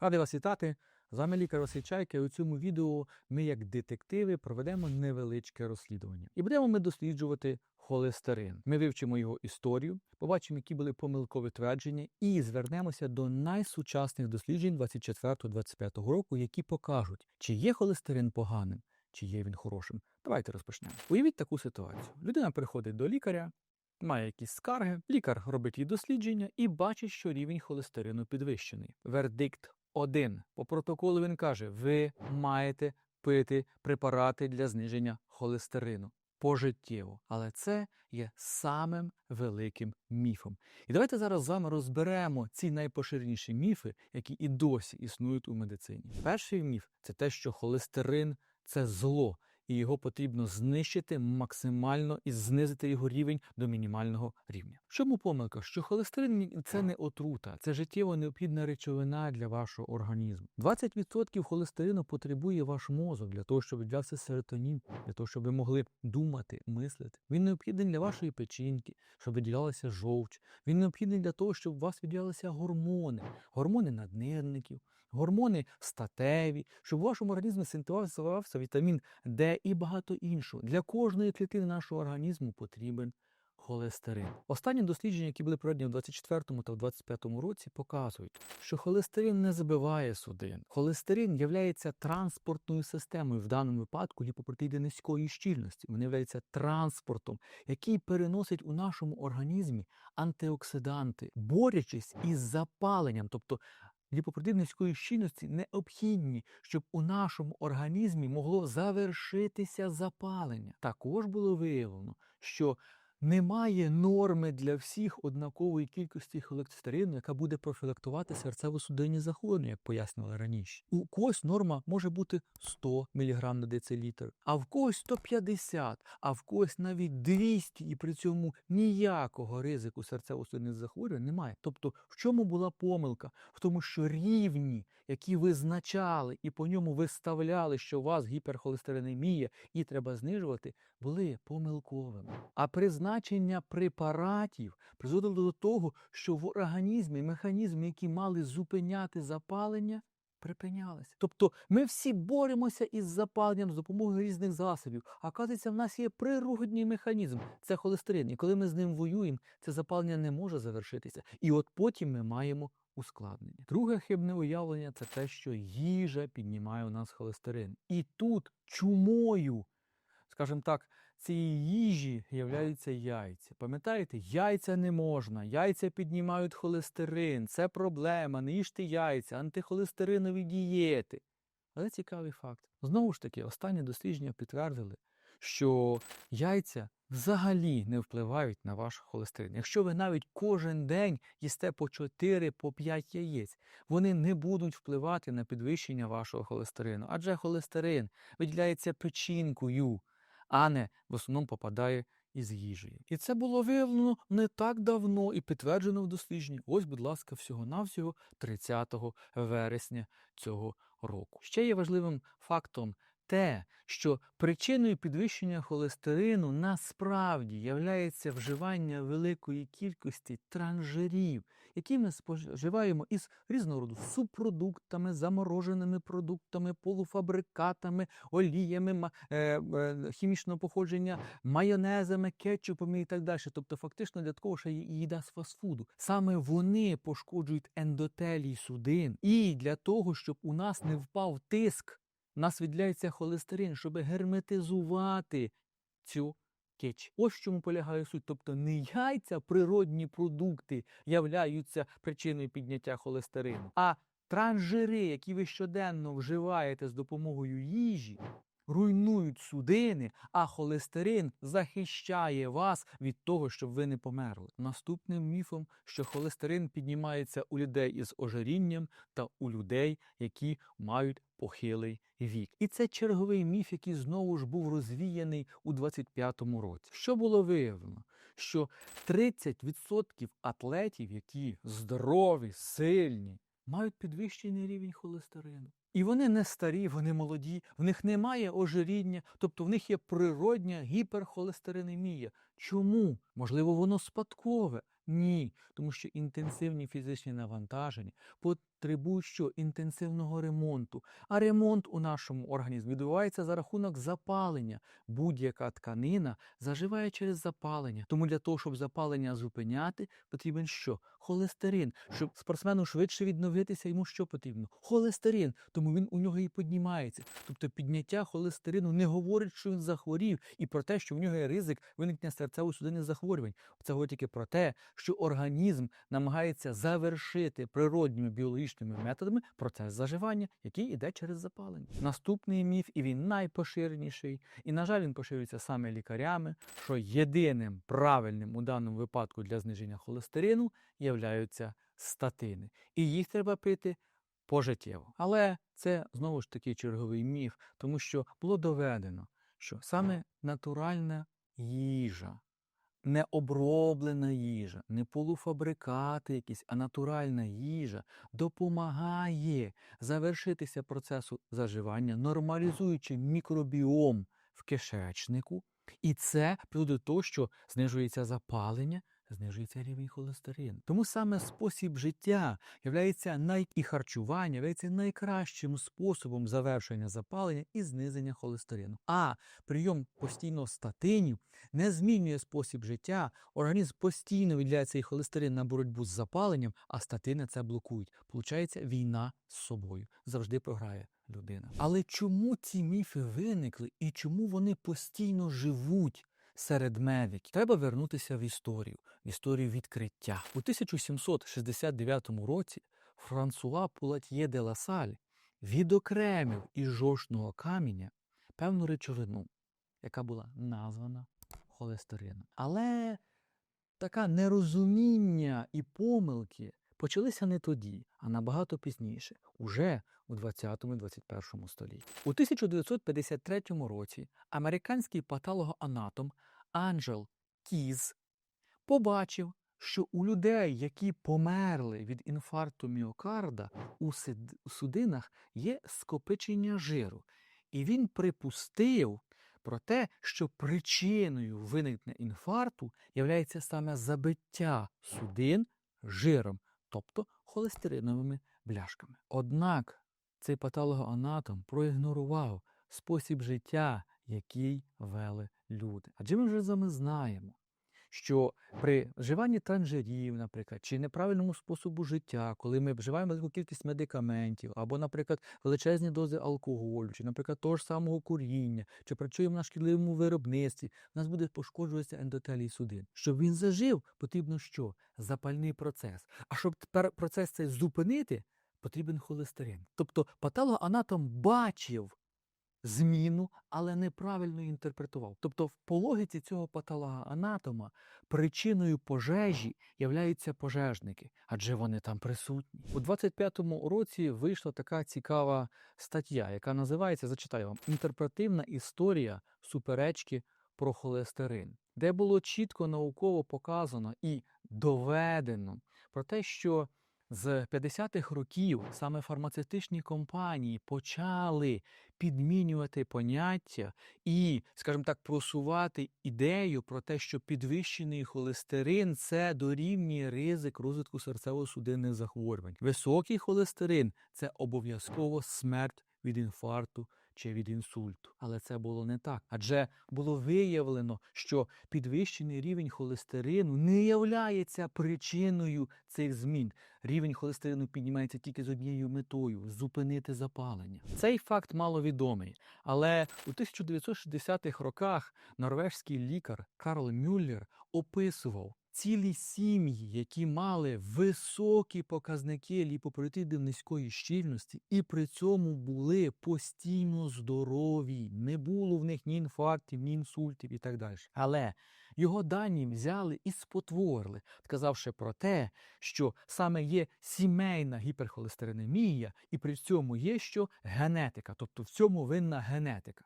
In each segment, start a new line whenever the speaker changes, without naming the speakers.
Радий вас вітати. З вами лікар Василь Чайка. У цьому відео ми, як детективи, проведемо невеличке розслідування. І будемо ми досліджувати холестерин. Ми вивчимо його історію, побачимо, які були помилкові твердження, і звернемося до найсучасних досліджень 24-25 року, які покажуть, чи є холестерин поганим, чи є він хорошим. Давайте розпочнемо. Уявіть таку ситуацію: людина приходить до лікаря. Має якісь скарги, лікар робить їй дослідження і бачить, що рівень холестерину підвищений. Вердикт 1. По протоколу він каже: ви маєте пити препарати для зниження холестерину пожиттєво. Але це є самим великим міфом. І давайте зараз з вами розберемо ці найпоширеніші міфи, які і досі існують у медицині. Перший міф це те, що холестерин це зло. І його потрібно знищити максимально і знизити його рівень до мінімального рівня. Чому помилка? Що холестерин це не отрута, це життєво необхідна речовина для вашого організму. 20% холестерину потребує ваш мозок для того, щоб віддався серотонін, для того, щоб ви могли думати, мислити. Він необхідний для вашої печінки, щоб виділялася жовч. Він необхідний для того, щоб у вас виділялися гормони, гормони наднирників, гормони статеві, щоб у вашому організмі синтезувався вітамін Д і багато іншого. Для кожної клітини нашого організму потрібен холестерин. Останні дослідження, які були проведені в 24 та в 25 році, показують, що холестерин не забиває судин. Холестерин є транспортною системою, в даному випадку ліпопротеїди низької щільності. Вони являються транспортом, який переносить у нашому організмі антиоксиданти, борючись із запаленням, тобто ліпопротеїди низької щільності необхідні, щоб у нашому організмі могло завершитися запалення. Також було виявлено, що немає норми для всіх однакової кількості холестерину, яка буде профілактувати серцево-судинні захворювання, як пояснювали раніше. У когось норма може бути 100 мг на децилітр, а в когось 150, а в когось навіть 200, і при цьому ніякого ризику серцево-судинних захворювань немає. Тобто, в чому була помилка? В тому, що рівні, які визначали і по ньому виставляли, що у вас гіперхолестеринемія і треба знижувати, були помилковими. А призначення препаратів призводило до того, що в організмі механізми, які мали зупиняти запалення, припинялися. Тобто ми всі боремося із запаленням з допомогою різних засобів. А оказується, в нас є природній механізм це холестерин. І коли ми з ним воюємо, це запалення не може завершитися. І от потім ми маємо ускладнення. Друге хибне уявлення це те, що їжа піднімає у нас холестерин. І тут чумою скажімо так, цієї їжі являються яйця. Пам'ятаєте, яйця не можна, яйця піднімають холестерин, це проблема, не їжте яйця, антихолестеринові дієти. Але цікавий факт. Знову ж таки, останні дослідження підтвердили, що яйця взагалі не впливають на ваш холестерин. Якщо ви навіть кожен день їсте по 4 по 5 яєць, вони не будуть впливати на підвищення вашого холестерину, адже холестерин виділяється печінкою, а не в основному попадає із їжею. І це було виявлено не так давно і підтверджено в дослідженні. Ось, будь ласка, всього-навсього 30 вересня цього року. Ще є важливим фактом те, що причиною підвищення холестерину насправді являється вживання великої кількості транжирів, які ми споживаємо із різного роду субпродуктами, замороженими продуктами, полуфабрикатами, оліями е, е, хімічного походження, майонезами, кетчупами і так далі. Тобто, фактично для такого ще є їда з фастфуду. Саме вони пошкоджують ендотелій судин. І для того, щоб у нас не впав тиск, у нас відляється холестерин, щоб герметизувати цю кетч. Ось в чому полягає суть. Тобто не яйця, природні продукти являються причиною підняття холестерину, а транжири, які ви щоденно вживаєте з допомогою їжі, руйнують судини, а холестерин захищає вас від того, щоб ви не померли. Наступним міфом, що холестерин піднімається у людей із ожирінням та у людей, які мають похилий вік. І це черговий міф, який знову ж був розвіяний у 25-му році. Що було виявлено? Що 30% атлетів, які здорові, сильні, мають підвищений рівень холестерину. І вони не старі, вони молоді, в них немає ожиріння, тобто в них є природня гіперхолестеринемія. Чому? Можливо, воно спадкове. Ні, тому що інтенсивні фізичні навантаження, потребують інтенсивного ремонту. А ремонт у нашому організмі відбувається за рахунок запалення. Будь-яка тканина заживає через запалення. Тому для того, щоб запалення зупиняти, потрібен що? Холестерин. Щоб спортсмену швидше відновитися, йому що потрібно? Холестерин. Тому він у нього і піднімається. Тобто підняття холестерину не говорить, що він захворів, і про те, що в нього є ризик виникнення серцево-судинних захворювань. Це говорить тільки про те, що організм намагається завершити природніми біологічними методами процес заживання, який іде через запалення. Наступний міф, і він найпоширеніший, і, на жаль, він поширюється саме лікарями, що єдиним правильним у даному випадку для зниження холестерину являються статини. І їх треба пити пожиттєво. Але це знову ж таки черговий міф, тому що було доведено, що саме натуральна їжа, не оброблена їжа, не полуфабрикати якісь, а натуральна їжа допомагає завершитися процесу заживання, нормалізуючи мікробіом в кишечнику. І це приводить до того, що знижується запалення, знижується рівень холестерину. Тому саме спосіб життя являється най... і харчування являється найкращим способом завершення запалення і зниження холестерину. А прийом постійно статинів не змінює спосіб життя. Організм постійно виділяє цей холестерин на боротьбу з запаленням, а статини це блокують. Получається війна з собою. Завжди програє людина. Але чому ці міфи виникли і чому вони постійно живуть? Серед медиків треба вернутися в історію, в історію відкриття. У 1769 році Франсуа Пулатьє де Ласаль відокремив із жовчного каміння певну речовину, яка була названа холестерином. Але таке нерозуміння і помилки почалися не тоді, а набагато пізніше, уже у 20-21 столітті. У 1953 році американський патологоанатом Анджел Кіз побачив, що у людей, які померли від інфаркту міокарда, у судинах є скопичення жиру. І він припустив про те, що причиною виникнення інфаркту є саме забиття судин жиром, тобто холестериновими бляшками. Однак цей патологоанатом проігнорував спосіб життя, який вели люди. Адже ми вже з вами знаємо, що при вживанні транжирів, наприклад, чи неправильному способу життя, коли ми вживаємо велику кількість медикаментів, або, наприклад, величезні дози алкоголю, чи, наприклад, того ж самого куріння, чи працюємо на шкідливому виробництві, у нас буде пошкоджуватися ендотелій судин. Щоб він зажив, потрібно що? Запальний процес. А щоб тепер процес цей зупинити, потрібен холестерин. Тобто патологоанатом бачив зміну, але неправильно інтерпретував. Тобто, в пологиці цього патологоанатома причиною пожежі являються пожежники, адже вони там присутні. У 25-му році вийшла така цікава стаття, яка називається, зачитаю вам, інтерпретивна історія суперечки про холестерин, де було чітко науково показано і доведено про те, що з 50-х років саме фармацевтичні компанії почали підмінювати поняття і, скажімо так, просувати ідею про те, що підвищений холестерин це дорівнює ризик розвитку серцево-судинних захворювань. Високий холестерин це обов'язково смерть від інфаркту чи від інсульту. Але це було не так. Адже було виявлено, що підвищений рівень холестерину не являється причиною цих змін. Рівень холестерину піднімається тільки з однією метою зупинити запалення. Цей факт маловідомий. Але у 1960-х роках норвежський лікар Карл Мюллер описував. Цілі сім'ї, які мали високі показники ліпопротидів низької щільності, і при цьому були постійно здорові, не було в них ні інфарктів, ні інсультів і так далі. Але його дані взяли і спотворили, сказавши про те, що саме є сімейна гіперхолестеринемія, і при цьому є що генетика, тобто в цьому винна генетика.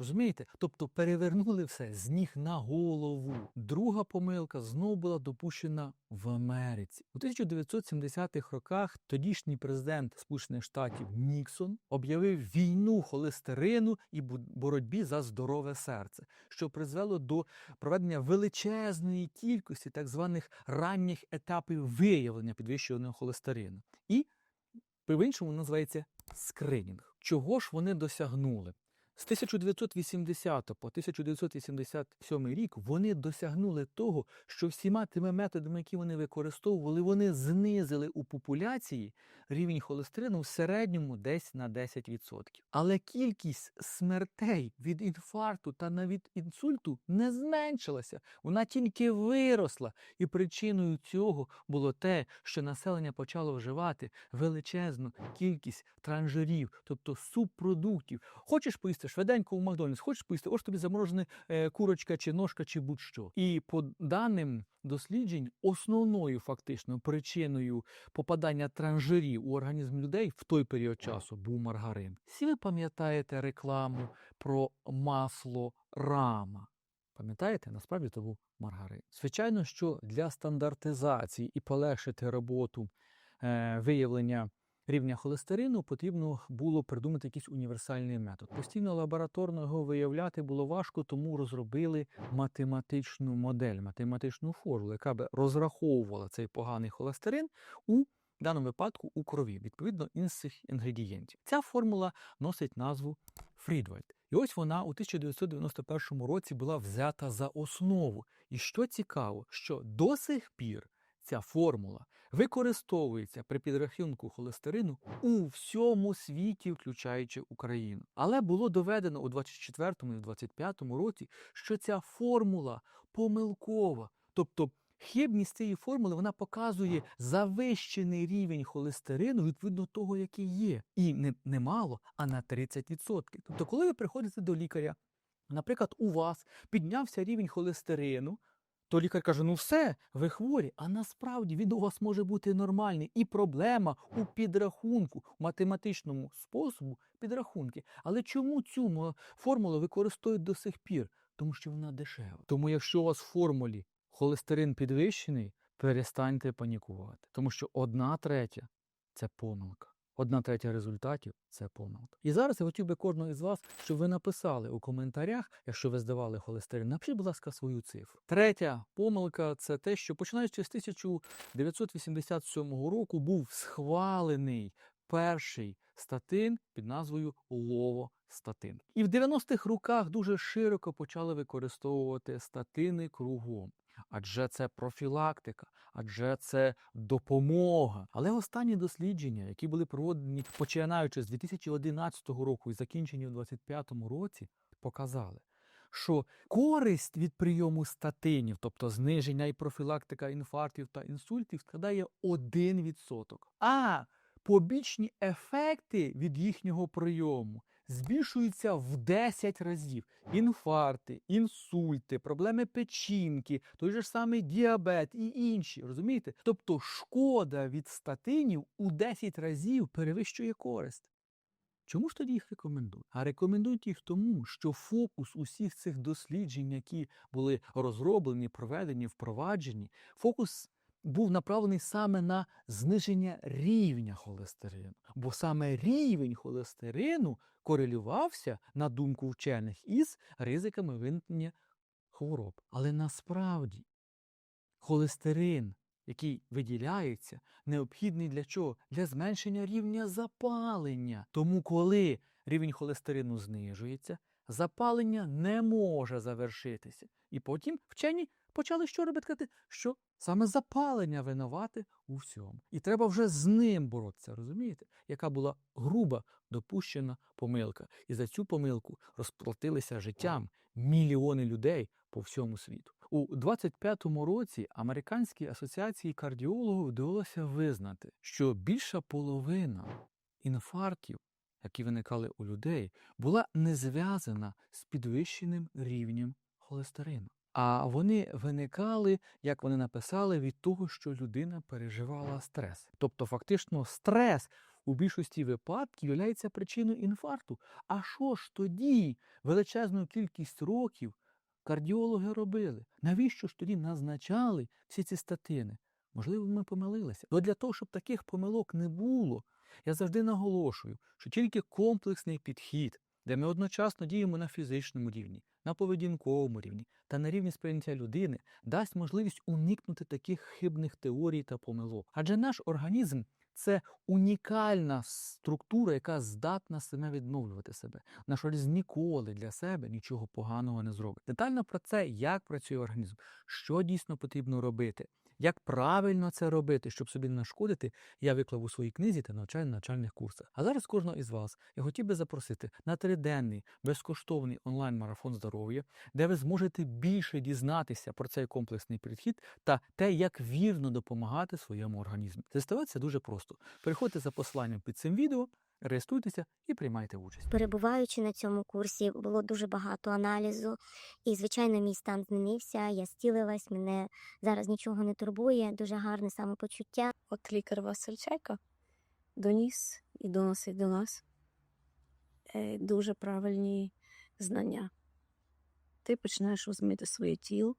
Розумієте? Тобто перевернули все з ніг на голову. Друга помилка знову була допущена в Америці. У 1970-х роках тодішній президент Сполучених Штатів Ніксон об'явив війну холестерину і боротьбі за здорове серце, що призвело до проведення величезної кількості так званих ранніх етапів виявлення підвищеного холестерину. І По-іншому називається скринінг. Чого ж вони досягнули? З 1980 по 1987 рік вони досягнули того, що всіма тими методами, які вони використовували, вони знизили у популяції рівень холестерину в середньому десь на 10%. Але кількість смертей від інфаркту та навіть інсульту не зменшилася, вона тільки виросла. І причиною цього було те, що населення почало вживати величезну кількість транжирів, тобто субпродуктів. Хочеш поїсти швиденько у Макдональдс, хочеш поїсти, ось тобі заморожена е, курочка чи ножка, чи будь-що. І по даним досліджень, основною фактично причиною попадання транжирів у організм людей в той період часу був маргарин. Всі ви пам'ятаєте рекламу про масло рама? Пам'ятаєте, насправді це був маргарин. Звичайно, що для стандартизації і полегшити роботу е, виявлення рівня холестерину потрібно було придумати якийсь універсальний метод. Постійно лабораторно його виявляти було важко, тому розробили математичну модель, математичну формулу, яка би розраховувала цей поганий холестерин у в даному випадку у крові, відповідно інших інгредієнтів. Ця формула носить назву Фрідвальд. І ось вона у 1991 році була взята за основу. І що цікаво, що до сих пір ця формула використовується при підрахунку холестерину у всьому світі, включаючи Україну. Але було доведено у 24 і 25 році, що ця формула помилкова. Тобто хибність цієї формули вона показує завищений рівень холестерину відповідно того, який є. І не, не мало, а на 30%. Тобто, коли ви приходите до лікаря, наприклад, у вас піднявся рівень холестерину, то лікар каже: ну все, ви хворі, а насправді він у вас може бути нормальний. І проблема у підрахунку, у математичному способу підрахунки. Але чому цю формулу використовують до сих пір? Тому що вона дешева. Тому якщо у вас в формулі холестерин підвищений, перестаньте панікувати. Тому що одна третя це помилка. Одна третя результатів це помилка. І зараз я хотів би кожного із вас, щоб ви написали у коментарях, якщо ви здавали холестерин, напишіть, будь ласка, свою цифру. Третя помилка це те, що починаючи з 1987 року був схвалений перший статин під назвою Ловостатин. І в 90-х роках дуже широко почали використовувати статини кругом. Адже це профілактика, адже це допомога. Але останні дослідження, які були проведені починаючи з 2011 року і закінчені в 2025 році, показали, що користь від прийому статинів, тобто зниження і профілактика інфарктів та інсультів, складає 1%. А побічні ефекти від їхнього прийому збільшуються в 10 разів. Інфаркти, інсульти, проблеми печінки, той же самий діабет і інші. Розумієте? Тобто шкода від статинів у 10 разів перевищує користь. Чому ж тоді їх рекомендують? А рекомендують їх тому, що фокус усіх цих досліджень, які були розроблені, проведені, впроваджені, фокус був направлений саме на зниження рівня холестерину. Бо саме рівень холестерину корелювався, на думку вчених, із ризиками виникнення хвороб. Але насправді холестерин, який виділяється, необхідний для чого? Для зменшення рівня запалення. Тому, коли рівень холестерину знижується, запалення не може завершитися. І потім вчені почали що робити? Казати, що саме запалення винувате у всьому. І треба вже з ним боротися, розумієте? Яка була груба допущена помилка. І за цю помилку розплатилися життям мільйони людей по всьому світу. У 25-му році Американській асоціації кардіологів вдалося визнати, що більша половина інфарктів, які виникали у людей, була не зв'язана з підвищеним рівнем холестерину. А вони виникали, як вони написали, від того, що людина переживала стрес. Тобто, фактично, стрес у більшості випадків є причиною інфаркту. А що ж тоді величезну кількість років кардіологи робили? Навіщо ж тоді назначали всі ці статини? Можливо, ми помилилися. Але для того, щоб таких помилок не було, я завжди наголошую, що тільки комплексний підхід, де ми одночасно діємо на фізичному рівні, на поведінковому рівні та на рівні сприйняття людини, дасть можливість уникнути таких хибних теорій та помилок. Адже наш організм це унікальна структура, яка здатна саме відновлювати себе. Наш організм ніколи для себе нічого поганого не зробить. Детально про це, як працює організм, що дійсно потрібно робити, як правильно це робити, щоб собі не нашкодити, я виклав у своїй книзі та навчаю на навчальних курсах. А зараз кожного із вас я хотів би запросити на триденний безкоштовний онлайн-марафон здоров'я, де ви зможете більше дізнатися про цей комплексний підхід та те, як вірно допомагати своєму організму. Заставатися дуже просто. Переходьте за посиланням під цим відео, реєструйтеся і приймайте участь.
Перебуваючи на цьому курсі, було дуже багато аналізу, і, звичайно, мій стан змінився. Я зцілилась, мене зараз нічого не турбує, дуже гарне самопочуття.
От лікар Василь Чайка доніс і доносить до нас е, дуже правильні знання. Ти починаєш розуміти своє тіло,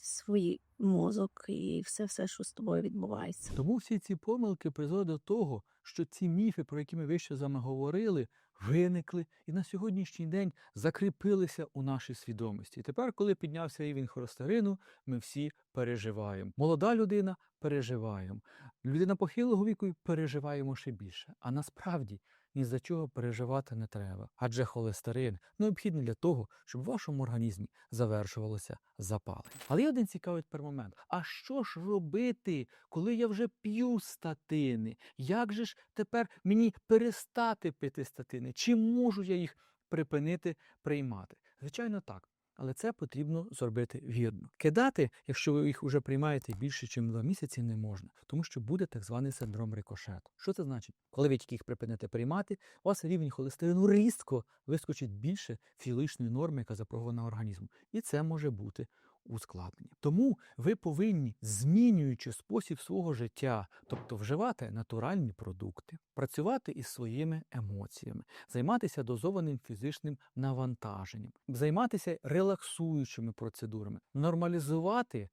свій мозок і все-все, що з тобою відбувається.
Тому всі ці помилки призводять до того, що ці міфи, про які ми вище з вами говорили, виникли і на сьогоднішній день закріпилися у нашій свідомості. І тепер, коли піднявся рівень холестерину, ми всі переживаємо. Молода людина переживаємо. Людина похилого віку переживаємо ще більше. А насправді ні за чого переживати не треба. Адже холестерин необхідний для того, щоб в вашому організмі завершувалося запалення. Але є один цікавий тепер момент. А що ж робити, коли я вже п'ю статини? Як же ж тепер мені перестати пити статини? Чи можу я їх припинити приймати? Звичайно, так. Але це потрібно зробити вірно. Кидати, якщо ви їх вже приймаєте більше, ніж два місяці, не можна, тому що буде так званий синдром рикошету. Що це значить? Коли ви тільки їх припините приймати, у вас рівень холестерину різко вискочить більше філичної норми, яка запрована організмом. І це може бути ускладнення. Тому ви повинні, змінюючи спосіб свого життя, тобто вживати натуральні продукти, працювати із своїми емоціями, займатися дозованим фізичним навантаженням, займатися релаксуючими процедурами, нормалізувати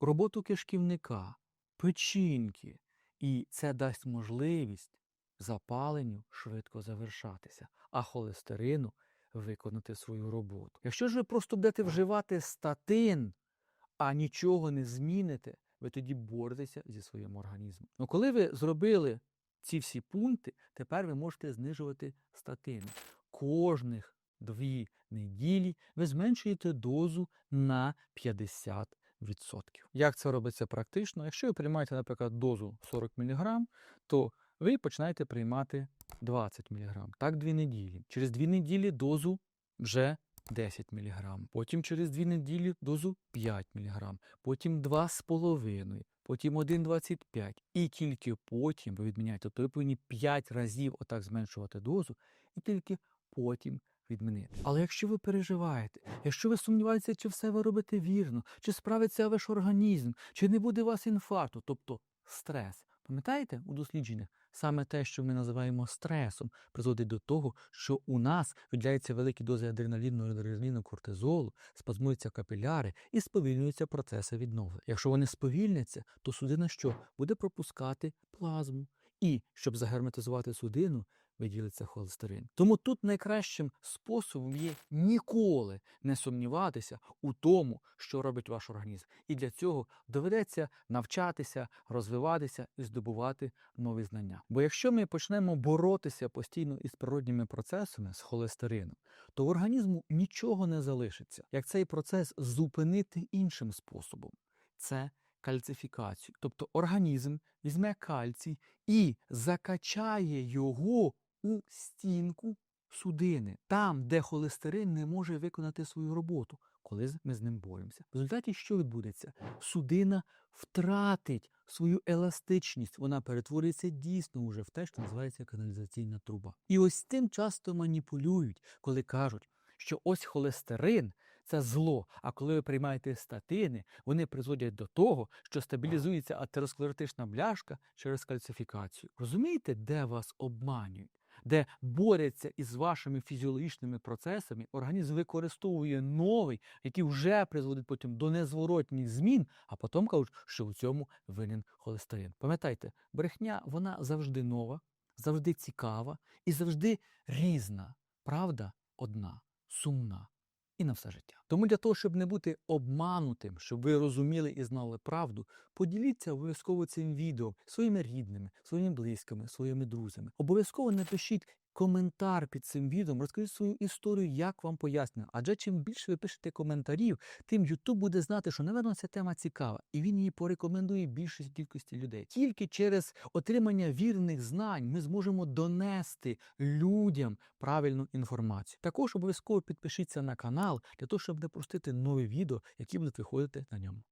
роботу кишківника, печінки, і це дасть можливість запаленню швидко завершатися, а холестерину виконати свою роботу. Якщо ж ви просто будете вживати статин, а нічого не зміните, ви тоді боретеся зі своїм організмом. Ну коли ви зробили ці всі пункти, тепер ви можете знижувати статини. Кожних дві неділі ви зменшуєте дозу на 50%. Як це робиться практично? Якщо ви приймаєте, наприклад, дозу 40 мг, то ви починаєте приймати 20 мг. Так дві неділі. Через дві неділі дозу вже 10 мг. Потім через дві неділі дозу 5 мг. Потім 2,5, потім 1,25. І тільки потім ви відміняєте. Тобто ви повинні 5 разів отак зменшувати дозу, і тільки потім відмінити. Але якщо ви переживаєте, якщо ви сумніваєтеся, чи все ви робите вірно, чи справиться ваш організм, чи не буде у вас інфаркту, тобто стрес. Пам'ятаєте у дослідженнях? Саме те, що ми називаємо стресом, призводить до того, що у нас виділяються великі дози адреналіну, адреналіну, кортизолу, спазмуються капіляри і сповільнюються процеси відновлення. Якщо вони сповільняться, то судина що буде пропускати плазму. І щоб загерметизувати судину, виділиться холестерин. Тому тут найкращим способом є ніколи не сумніватися у тому, що робить ваш організм. І для цього доведеться навчатися, розвиватися і здобувати нові знання. Бо якщо ми почнемо боротися постійно із природніми процесами з холестерином, то в організму нічого не залишиться. Як цей процес зупинити іншим способом? Це кальцифікацію. Тобто організм візьме кальцій і закачає його у стінку судини, там, де холестерин не може виконати свою роботу, коли ми з ним боремося. В результаті що відбудеться? Судина втратить свою еластичність, вона перетворюється дійсно уже в те, що називається каналізаційна труба. І ось тим часто маніпулюють, коли кажуть, що ось холестерин це зло. А коли ви приймаєте статини, вони призводять до того, що стабілізується атеросклеротична бляшка через кальцифікацію. Розумієте, де вас обманюють? Де борються із вашими фізіологічними процесами, організм використовує новий, який вже призводить потім до незворотніх змін, а потім кажуть, що у цьому винен холестерин. Пам'ятайте, брехня вона завжди нова, завжди цікава і завжди різна. Правда одна, сумна. І на все життя. Тому для того, щоб не бути обманутим, щоб ви розуміли і знали правду, поділіться обов'язково цим відео своїми рідними, своїми близькими, своїми друзями. Обов'язково напишіть коментар під цим відео, розкажіть свою історію, як вам пояснено. Адже чим більше ви пишете коментарів, тим YouTube буде знати, що, напевно, ця тема цікава, і він її порекомендує більшій кількості людей. Тільки через отримання вірних знань ми зможемо донести людям правильну інформацію. Також обов'язково підпишіться на канал для того, щоб не пропустити нові відео, які будуть виходити на ньому.